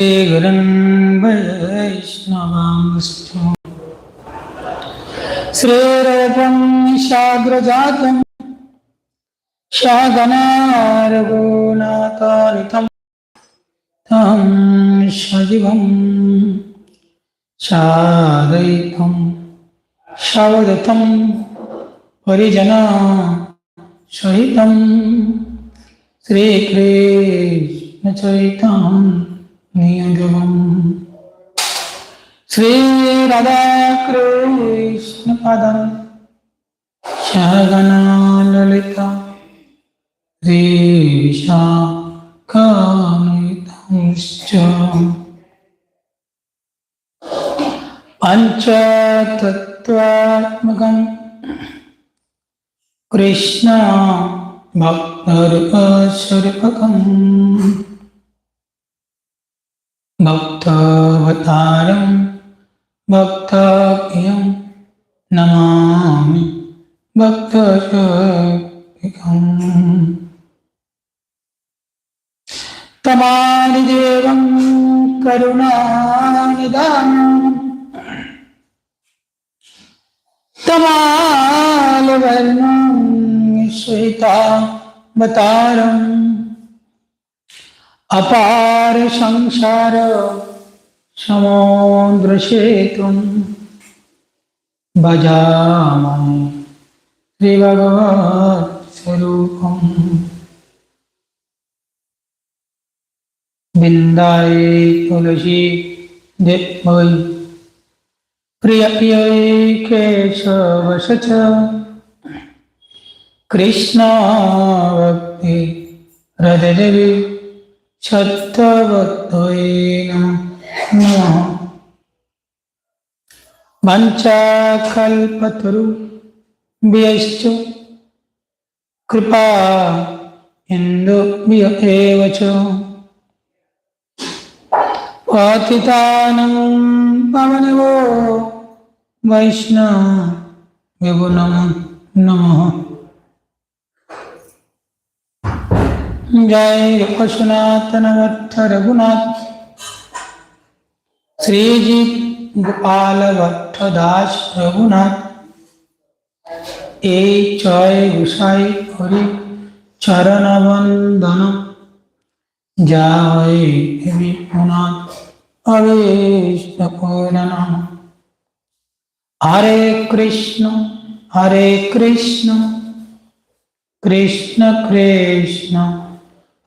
गुरुन् वैष्णवांश्च श्रीरूपं शाग्रजातं शागनारघुनाथारितं तं सजीवं सादयितं सवदतं परिजना सहितं श्रीकृष्णचैतन्यगमम् श्रीराधाकृष्णपदं शगना ललिता श्रीशाकानितंश्च पञ्चतत्त्वात्मकं कृष्ण भक्तरूपस्वरूपकम् भक्तावतारं भक्ताभ्यं नमामि भक्तशक्तिकम्। तमादिदेवं करुणानिदानम् तमालवर्णं श्वेतावतारम्। अपार संसार समुद्रसेतुं भजामहे श्रीभगवत्स्वरूपम् बिन्दाय तुलसी देवै प्रियै केशवश च कृष्णाभक्ति हृदयदेवी మంచాకల్పతరుభ్యశ్చ కృపా ఇందుభ్య పవనవో వైష్ణ విభునమ నమ. पतितानं पवनवो वैष्णव नमः नमः जय पशुनाथ रघुनाथ श्रीजी गोपाल भट्ट दास रघुनाथ এই জয় গোসাই হরি চরণ বন্দন জয় দেবী পুনাথ অবেশ হরে কৃষ্ণ হরে কৃষ্ণ কৃষ্ণ কৃষ্ণ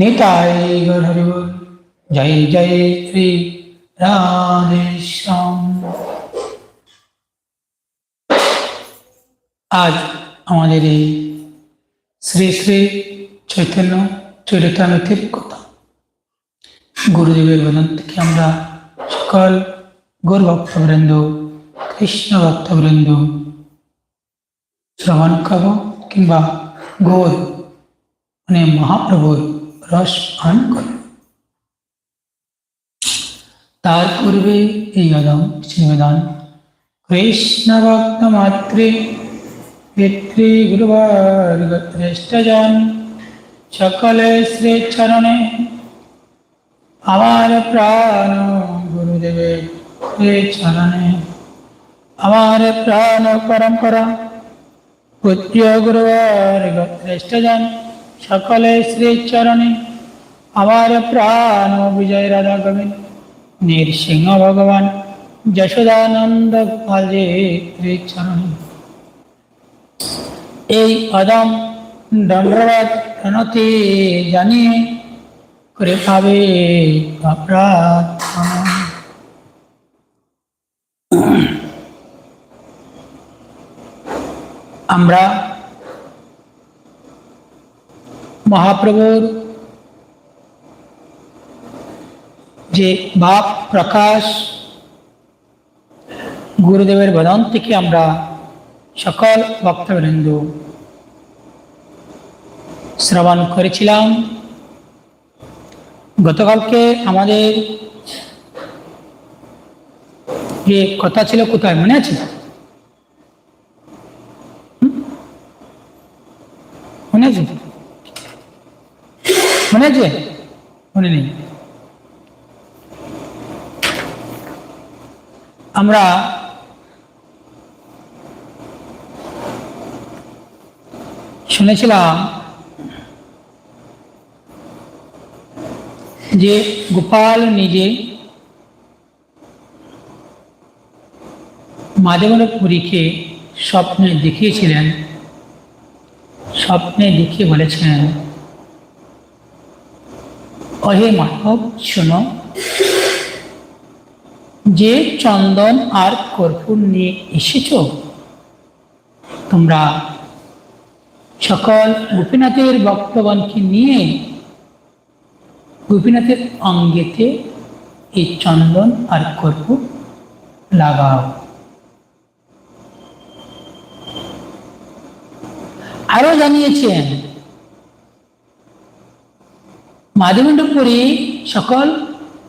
নিতাই জয় জয় শ্রী আজ আমাদের এই শ্রী শ্রী চৈতন্য চরিতামিতির কথা গুরুদেবের বদন থেকে আমরা সকল গৌর ভক্তবৃন্দ কৃষ্ণ ভক্তবৃন্দ শ্রবণ করব কিংবা গৌর মানে মহাপ্রভুর রস পান করব তার পূর্বে এই অদম নিবেদন কৃষ্ণ ভক্ত মাতৃ পিতৃ গুরুবর্গশ্রেষ্ঠজন সকলে শ্রী চরণে আমার প্রাণ গুরুদেবের শ্রী চরণে আমার প্রাণ পরম্পরা পূজ্য গুরুবর্গ শ্রেষ্ঠজন সকলে শ্রী চরণে আমার প্রাণ বিজয় রাধা গোবিন্দ। নৃসিংহ ভগবান যশোদানন্দ পালে শ্রী চরণে এই অদম দণ্ডবাদ প্রণতি জানিয়ে করে পাবে আমরা মহাপ্রভুর যে বাপ প্রকাশ গুরুদেবের বদন থেকে আমরা সকল ভক্তবৃন্দ শ্রবণ করেছিলাম। গতকালকে আমাদের যে কথা ছিল, কোথায় মনে আছে? মনে আছে? মনে আছে মনে নেই আমরা শুনেছিলাম যে গোপাল নিজে মাধবেন্দ্র পুরীকে স্বপ্নে দেখিয়েছিলেন, স্বপ্নে দেখিয়ে বলেছেন অহে মাধব, শোনো। যে চন্দন আর কর্পূর নিয়ে এসেছ, তোমরা সকল গোপীনাথের ভক্তগণকে নিয়ে গোপীনাথের অঙ্গেতে এই চন্দন আর কর্পূর লাগাও। আরও জানিয়েছেন মাধবেন্দ্রপুরী সকল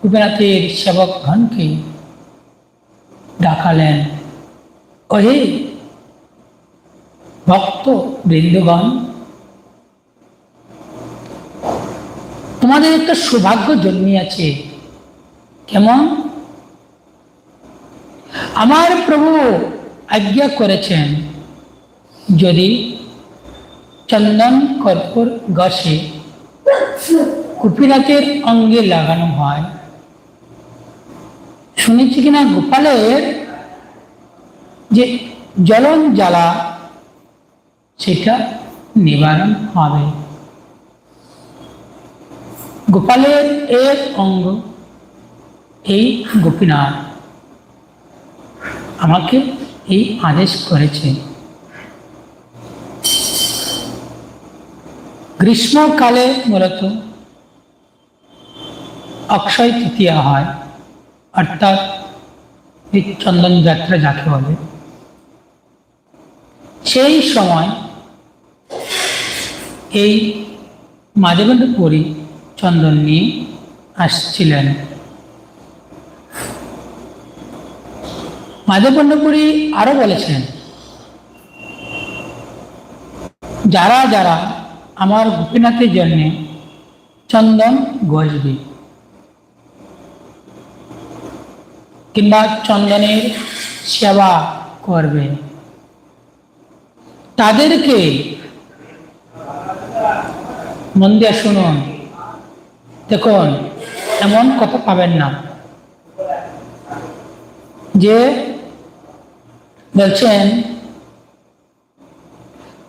গোপীনাথের সেবকগণকে ডাকালেন। ওহে ভক্ত বৃন্দগণ তোমাদের একটা সৌভাগ্য জন্মিয়াছে। কেমন? আমার প্রভু আজ্ঞা করেছেন, যদি চন্দন কর্পূর গাছে কুপিরাতের অঙ্গে লাগানো হয়। শুনেছি কিনা গোপালের যে জ্বলন জ্বালা, সেটা নিবারণ হবে। গোপালের এর অঙ্গ এই গোপীনাথ আমাকে এই আদেশ করেছে। গ্রীষ্মকালে মূলত অক্ষয় তৃতীয়া হয়, অর্থাৎ চন্দন যাত্রা যাকে বলে। সেই সময় এই মাধবেন্দ্র পুরী চন্দন নিয়ে আসছিলেন। মাধবেন্দ্র আরও বলেছেন যারা যারা আমার গোপীনাথের জন্যে চন্দন গজবে কিংবা চন্দনের সেবা করবে। তাদেরকে মন দিয়ে শুনুন। দেখুন, এমন কথা পাবেন না। যে বলছেন,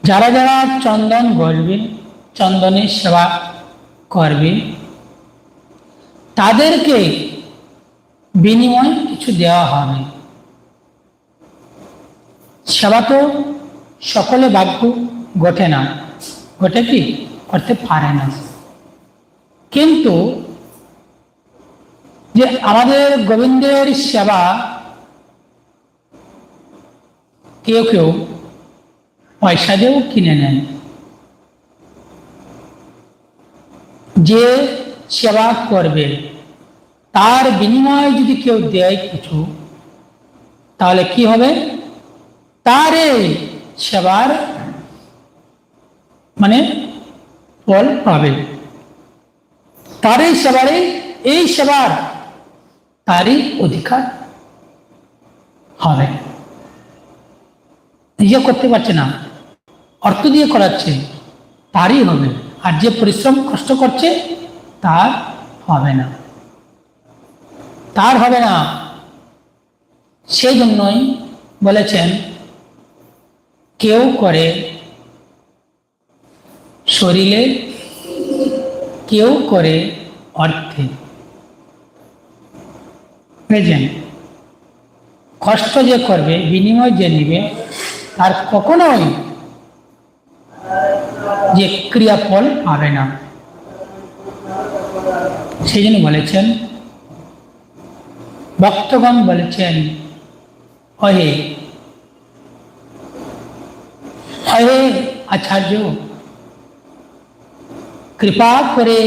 যারা যারা চন্দন গড়বে চন্দনের সেবা করবে, তাদেরকে বিনিময় কিছু দেওয়া হবে সেবা তো সকলে ভাগ্য ঘটে না, ঘটে কি? করতে পারে না। কিন্তু যে আমাদের গোবিন্দের সেবা, কেউ কেউ পয়সা দিয়েও কিনে নেন যে সেবা করবে তার বিনিময়ে যদি কেউ দেয় কিছু, তাহলে কি হবে? তার সেবার মানে ফল পাবে। তার এই সেবারে এই সেবার তারই অধিকার হবে। নিজে করতে পারছে না। অর্থ দিয়ে করাচ্ছে, তারই হবে। আর যে পরিশ্রম, কষ্ট করছে, তার হবে না। তার হবে না। সেই জন্যই বলেছেন, কেউ করে শরীরে, কেউ করে অর্থে। বুঝলেন কষ্ট যে করবে, বিনিময় যে নিবে, তার কখনোই যে ক্রিয়াফল পাবে না। সেই জন্য বলেছেন ভক্তগণ বলেছেন, অহে অহে আচার্য, কৃপা করে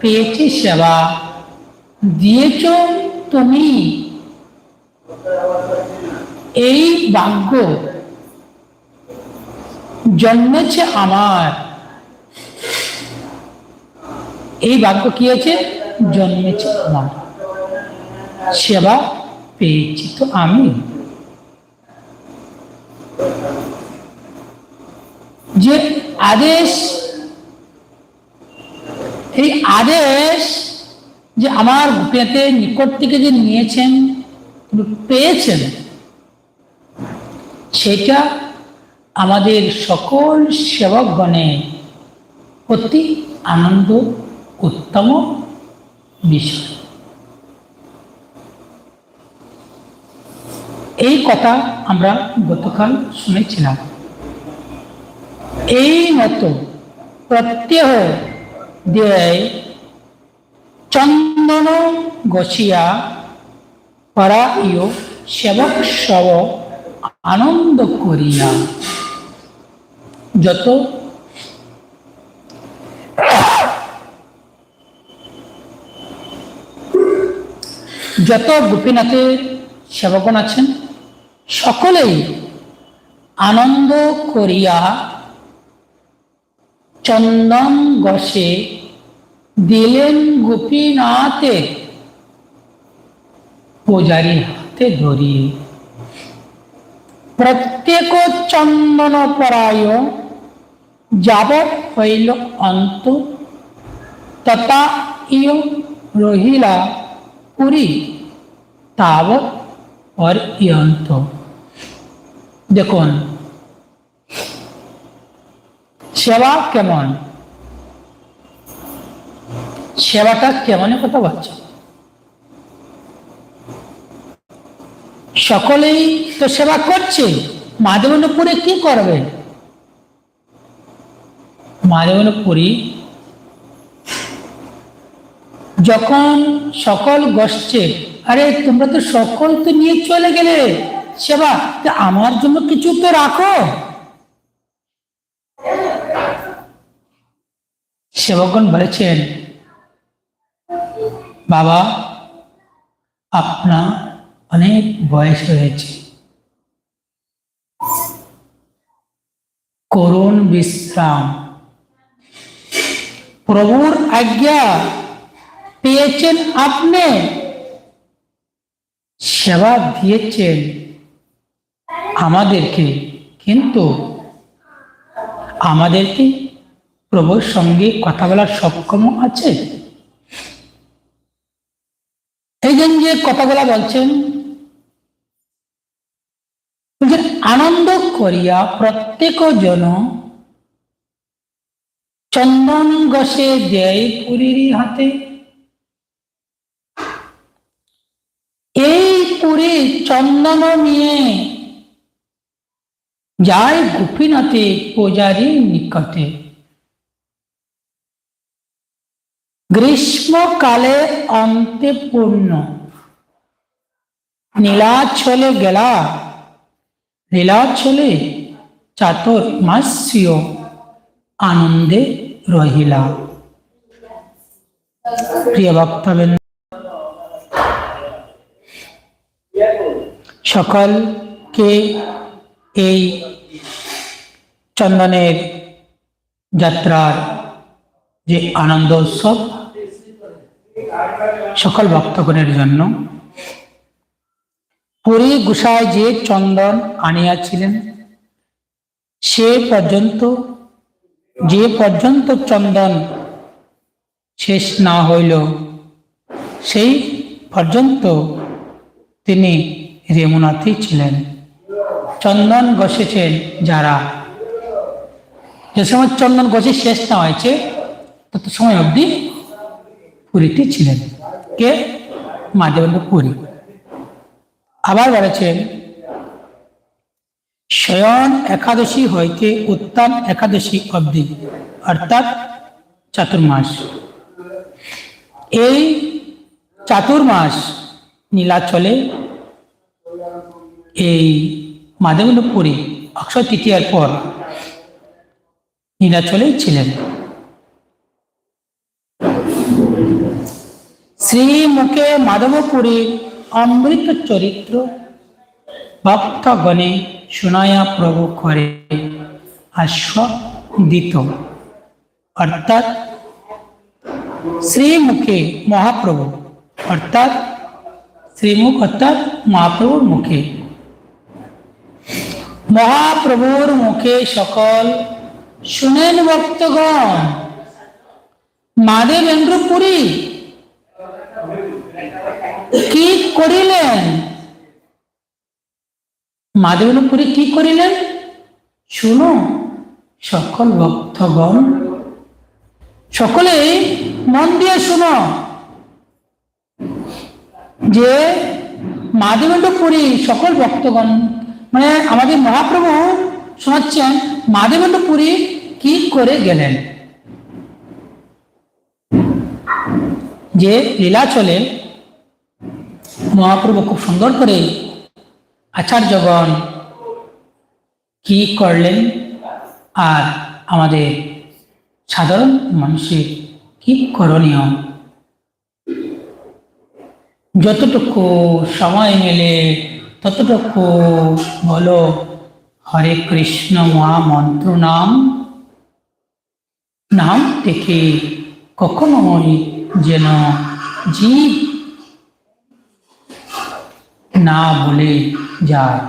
পেয়েছি সেবা, দিয়েছ তুমি এই ভাগ্য জন্মেছে আমার। এই ভাগ্য কি আছে? জন্মেছে আমার। সেবা পেয়েছি তো আমি। যে আদেশ, এই আদেশ যে আমার পেতে নিকট থেকে যে নিয়েছেন পেয়েছেন, সেটা আমাদের সকল সেবকগণে অতি আনন্দ, উত্তম বিষয়। এই কথা আমরা গতকাল শুনেছিলাম। এই মতো প্রত্যহ দেয় চন্দন গছিয়া পরাইয় সেবক সব আনন্দ করিয়া। যত যত গোপীনাথের সেবকগণ আছেন সকলেই আনন্দ করিয়া চন্দন গসে দিলেন গোপীনাথে। পূজারি হাতে ধরিয়ে প্রত্যেক চন্দন পরায় যাবৎ হইল অন্ত। তথা ইয় রহিলা পুরী, তাবৎ আর ইয়ন্ত। দেখুন, সেবা কেমন? সেবাটা কেমন কথা বলছে? সকলেই তো সেবা করছে, মাধবনপুরে কি করবে? মাধবনপুরী যখন সকল বসছে আরে তোমরা তো সকল তো নিয়ে চলে গেলে। সেবা আমার জন্য কিছু তো রাখো। সেবকগণ বলেছেন, বাবা, আপনার অনেক বয়স হয়েছে। করুণ বিশ্রাম। প্রভুর আজ্ঞা পেয়েছেন আপনি। সেবা দিয়েছেন। আমাদেরকে, কিন্তু আমাদেরকে প্রভুর সঙ্গে কথা বলার সক্ষম আছে? এই জন্য যে কথাগুলা বলছেন আনন্দ করিয়া প্রত্যেক জন চন্দন গসে দেয় পুরীর হাতে। এই পুরী চন্দন নিয়ে যায় গোপীনাথে পূজারীর নিকটে। গ্রীষ্মকালে অন্তে পূর্ণ নীলাচলে গেলা, লীলাচলে চাতর মাসীয় আনন্দে রহিলা। প্রিয় বক্তব্য সকলকে এই চন্দনের যাত্রার যে আনন্দ উৎসব সকল ভক্তগণের জন্য, পুরী গুসায় যে চন্দন আনিয়াছিলেন, সে পর্যন্ত, যে পর্যন্ত চন্দন শেষ না হইল, সেই পর্যন্ত তিনি রেমুনাতেই ছিলেন। চন্দন গসেছেন যারা। যে সময় চন্দন গছে শেষ না হয়েছে, তত সময় অবধি পুরীতে ছিলেন। কে? মাধবেন্দ্র পুরী। আবার বলেছেন শয়ন একাদশী হইতে উত্তম একাদশী অবধি অর্থাৎ চাতুর্মাস। এই চাতুর্মাস নীলাচলে এই মাধবপুরী অক্ষয় তৃতীয়ার পর নীলাচলেই ছিলেন। শ্রীমুখে মাধবপুরী অমৃত চরিত্র ভক্তগণে শুনায়া প্রভু করে আস্বাদিত। অর্থাৎ শ্রীমুখে মহাপ্রভু, অর্থাৎ শ্রীমুখ, অর্থাৎ মহাপ্রভুর মুখে। মহাপ্রভুর মুখে সকল শুনেন ভক্তগণ। মাধবেন্দ্র পুরী কি করিলেন? মাধবেন্দ্র পুরী কি করিলেন? শুনো, সকল ভক্তগণ। সকলে মন দিয়ে শুনো যে মাধবেন্দ্র পুরী সকল ভক্তগণ মানে আমাদের মহাপ্রভু শোনাচ্ছেন মাধবেন্দ্র পুরী কি করে গেলেন? যে লীলা চলে, মহাপ্রভু খুব সুন্দর করে আচার্যগণ কি করলেন আর আমাদের সাধারণ মানুষের কি করণীয়? যতটুকু সময় মেলে ততটুকু বলো হরে কৃষ্ণ মহামন্ত্র নাম। নাম থেকে কখনোই যেন জীব না বলে যায়।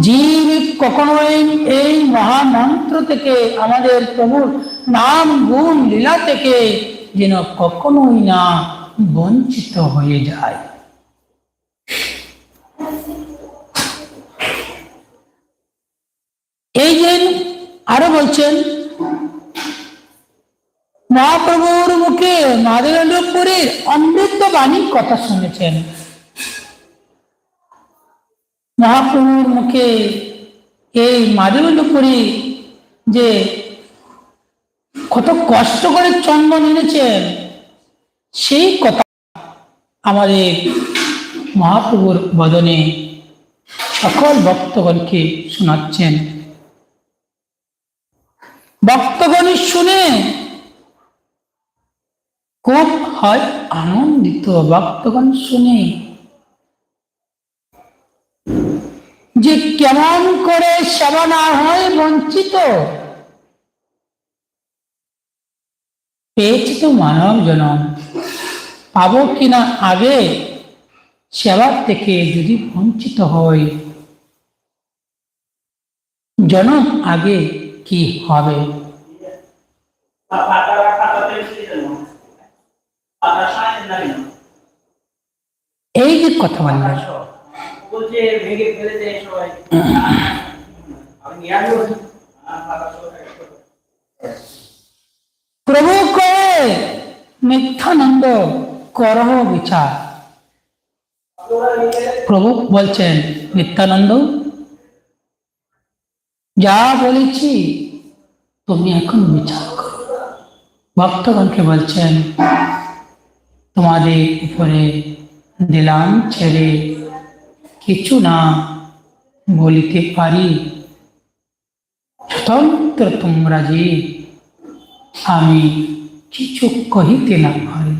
জীব কখনোই এই মহামন্ত্র থেকে আমাদের প্রভুর নাম, গুণ, লীলা থেকে যেন কখনোই না বঞ্চিত হয়ে যায়। এই যে আরও বলছেন, মহাপ্রভুর মুখে মাধবেন্দ্রপুরীর অমৃত বাণীর কথা শুনেছেন। মহাপ্রভুর মুখে এই মাধবেন্দ্রপুরী যে কত কষ্ট করে চন্দন এনেছেন, সেই কথা আমাদের মহাপ্রভুর বদনে সকল ভক্তগণকে শোনাচ্ছেন। ভক্তগণ শুনে খুব হয় আনন্দিত ভক্তগণ শুনে। যে কেমন করে সেবা না হয় বঞ্চিত, পেয়েছি তো মানব জনম পাবো কিনা আগে সেবার থেকে যদি বঞ্চিত হয় জনম আগে কি হবে এই যে কথা বললেন বলছে ভেঙে ফেলে দেয় সবাই আমি নিয়ে আসব আর পাতা সহ থাকে। প্রভু কয়ে মিথ্যানন্দ করহ বিচার প্রভু বলছেন নিত্যানন্দ যা বলেছি, তুমি এখন বিচার করো ভক্তগণকে বলছেন, তোমাদের উপরে দিলাম ছেড়ে কিছু না বলিতে পারি। স্বতন্ত্র তোমরা যে, আমি কিছু কহিতে না পারি।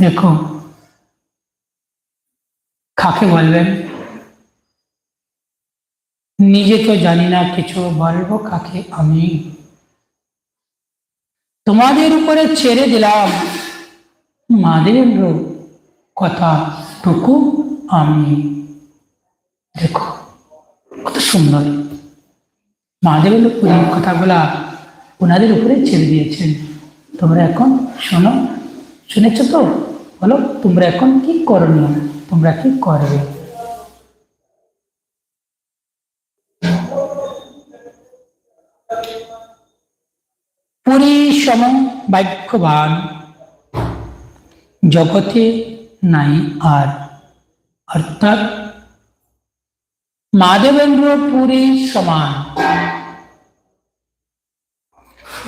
দেখো, কাকে বলবেন? নিজে তো জানি না, কিছু বলব কাকে আমি? তোমাদের উপরে ছেড়ে দিলাম। মাদেন্দ্র কথা টুকু আমি। দেখো, কত সুন্দর। মহাদেবের পুরীর কথাগুলা ওনাদের উপরে ছেড়ে দিয়েছেন। তোমরা এখন শোনো। শুনেছ তো? বলো, তোমরা এখন কি করণীয়? তোমরা কি করবে? সম বাক্যবান জগতে নাই আর। অর্থাৎ মাধবেন্দ্র পুরী সমান।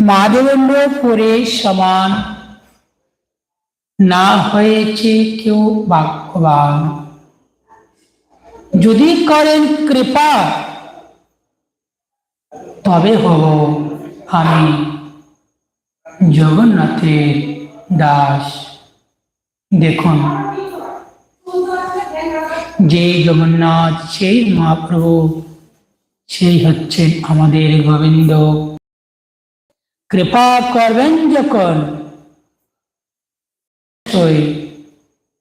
মাধবেন্দ্র পুরী সমান। না হয়েছে কেউ বাক্যবান যদি করেন কৃপা, তবে হব আমি। জগন্নাথের দাস। দেখুন, যে জগন্নাথ, সেই মহাপ্রভু, সেই হচ্ছেন আমাদের গোবিন্দ। কৃপা করবেন যখন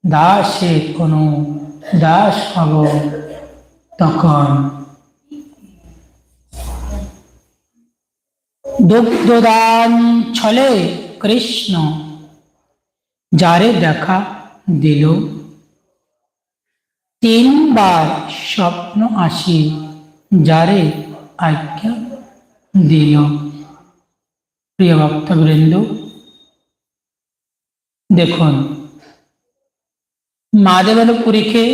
দাসে কোনো দাস হব তখন। দুগ্ধদান ছলে কৃষ্ণ। যারে দেখা দিল। তিনবার স্বপ্ন আসি, যারে আজ্ঞা দিল। প্রিয় ভক্তবৃন্দ, দেখুন মাদেবের পুরীকে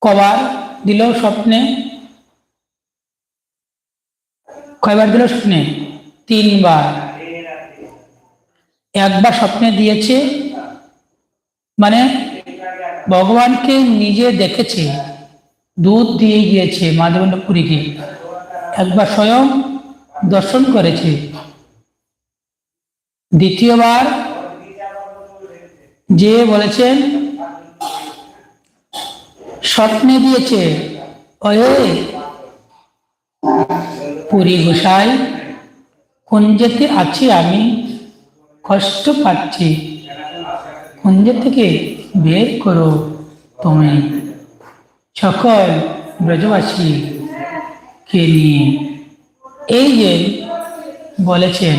কবার দিল স্বপ্নে? কয়বার দিল স্বপ্নে? তিনবার। একবার স্বপ্নে দিয়েছে মানে ভগবানকে নিজে দেখেছে, দুধ দিয়ে গিয়েছে মাধবেন্দ্র পুরীকে একবার স্বয়ং দর্শন করেছে। দ্বিতীয়বার যে বলেছেন, স্বপ্নে দিয়েছে ওয়ে পুরী গোসাই, কুঞ্জেতে আছি আমি, কষ্ট পাচ্ছি। কুঞ্জ থেকে বের করো তুমি। সকল ব্রজবাসী কে নিয়ে। এই যে বলেছেন,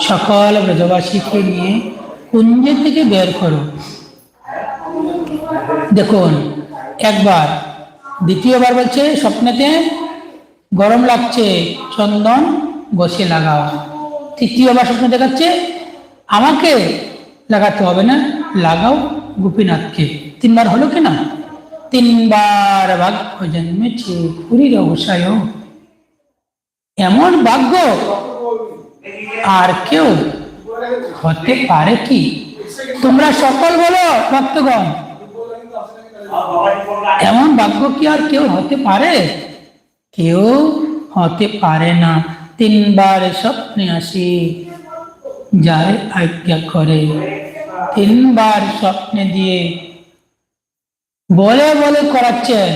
সকল ব্রজবাসীকে নিয়ে কুঞ্জ থেকে বের করো। দেখুন, একবার, দ্বিতীয়বার বলছে স্বপ্নেতে গরম লাগছে, চন্দন বসে লাগাও। তৃতীয়বার স্বপ্ন দেখাচ্ছে, আমাকে লাগাতে হবে না, লাগাও গোপীনাথকে। তিনবার হলো কি না? তিনবার ভাগ্য জন্মেছে, পুরীর অবসায় এমন ভাগ্য আর কেউ হতে পারে কি? তোমরা সকল বলো, ভক্তগণ। এমন ভাগ্য কি আর কেউ হতে পারে? কেউ হতে পারে না। তিনবার স্বপ্নে আসি, যারে আজ্ঞা করে। তিনবার স্বপ্নে দিয়ে বলে বলে করাচ্ছেন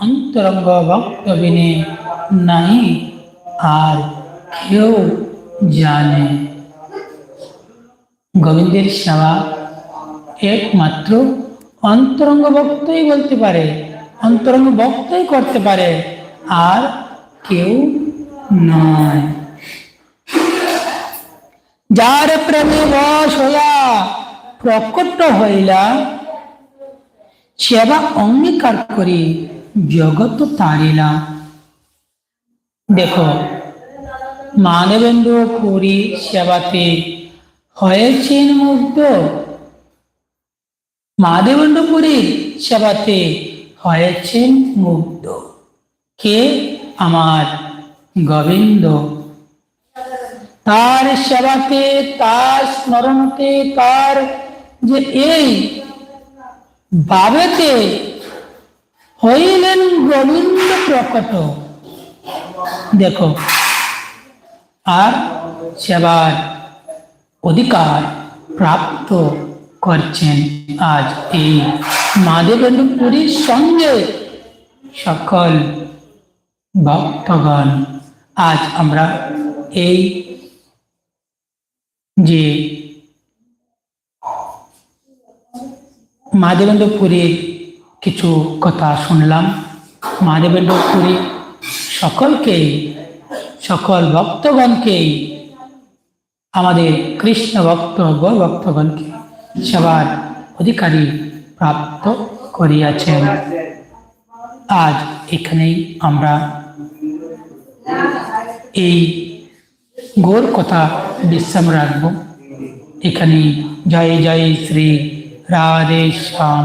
অন্তরঙ্গ ভক্তবিনে। নাই আর কেউ জানে। গোবিন্দের সেবা একমাত্র অন্তরঙ্গ ভক্তই বলতে পারে, অন্তরঙ্গ ভক্তই করতে পারে। আর কেউ নয় যার প্রেমে বশ হইয়া প্রকট হইলা, সেবা অঙ্গীকার করি জগৎ তারিলা দেখো, মানবেন্দ্র পুরী সেবাতে হয়েছেন মুগ্ধ। মাধবেন্দ্র পুরীর সেবাতে হয়েছেন মুগ্ধ। কে? আমার গোবিন্দ। তার সেবাতে, তার স্মরণতে, তার যে এই বাবেতে হইলেন গোবিন্দ প্রকট। দেখো আর সেবার অধিকার প্রাপ্ত করছেন আজ এই মাধবেন্দ্র পুরীর সঙ্গে সকল ভক্তগণ, আজ আমরা এই যে মাধবেন্দ্র পুরীর কিছু কথা শুনলাম। মাধবেন্দ্র পুরী সকলকেই, সকল ভক্তগণকেই, আমাদের কৃষ্ণ ভক্ত ভক্তগণকে সেবার অধিকারী প্রাপ্ত করিয়াছেন। আজ এখানেই আমরা এই গোর কথা বিশ্রাম রাখব। এখানে জয় জয় শ্রী রাধে শ্যাম।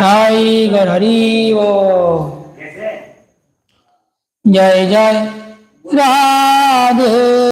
তাই গরি ও জয় জয় রাধে।